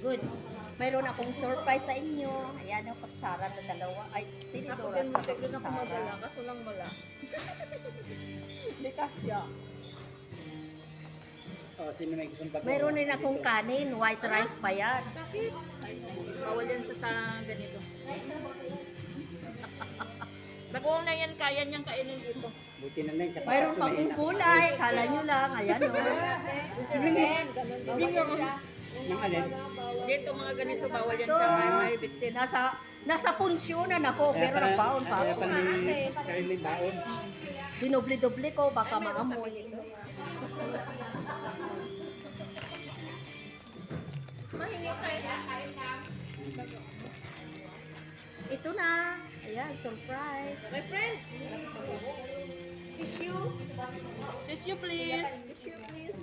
Good. Mayroon akong surprise sa inyo. Ayan ang pagsara na dalawa. Ay, Ako tinidora sa matik din ako pagsara. Kaso lang wala. Hindi kasya. Oh? Mayroon din akong kanin. White rice pa yan. Bawal yan sa, sa ganito. Bagoong na yan, kaya niyang kainin dito. Buti na lang. Mayroon pa inak. kulay. Kala nyo lang. Ayan o. Bingo Yung alin? Dito mga ganito, bawal yan sa may, may bitsin. Nasa, nasa punsyonan ako. Pero pala- nagbaon pa Kaya ako. pala may sarili baon. Dinoble-doble ko. Baka maamoy. Ito na. Ayan, surprise. My friend! Tissue? Tissue, please. Tissue, please.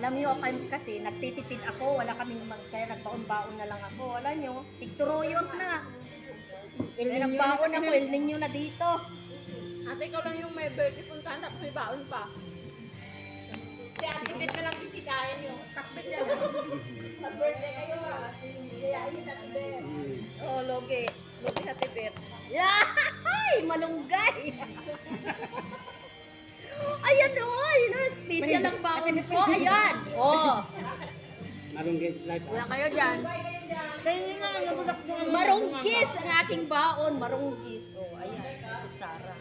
Alam niyo, kay- kasi nagtitipid ako, wala kaming mag, kaya nagbaon-baon na lang ako. Alam niyo, tigturuyot na. Kaya nagbaon ako, El Nino na dito. Ate, ikaw lang yung may birthday puntahan, tapos may baon pa. Si Ate Bet na lang bisitahin yung kakbit niya. Mag-birthday kayo ah. Niyo sa Ate Bet. Oo, loge. Loge sa Ate Bet. Yay! Malunggay! ko. Ayan. Oh, Marunggay life. wala kayo dyan. Kaya nga, nabulak mo. Marunggis ang aking baon. Marunggis. Oh, ayan. Sara.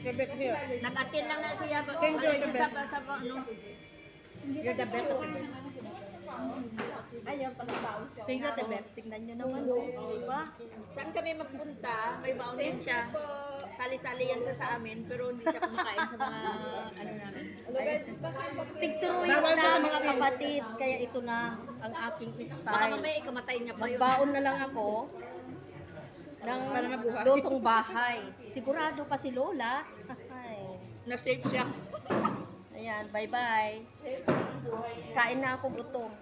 Ate Bet here. Nag-attend lang na siya. Thank you, Ate sa, sa, sa, ano, You're the best Ate Bet. Ayan, pala baon siya. Thank you, Ate. Tingnan nyo naman, oh. diba? Saan kami magpunta, may baon din siya. Sali-sali yan siya sa amin, pero hindi siya kumakain sa mga, ano namin. Tigturuyot na mga kapatid, kaya ito na ang aking Baka style. mamaya ikamatay niya pa yun. Magbaon na lang ako ng lutong bahay. Sigurado pa si Lola. Na-save siya. Ayan, bye-bye. Kain na ako gutom.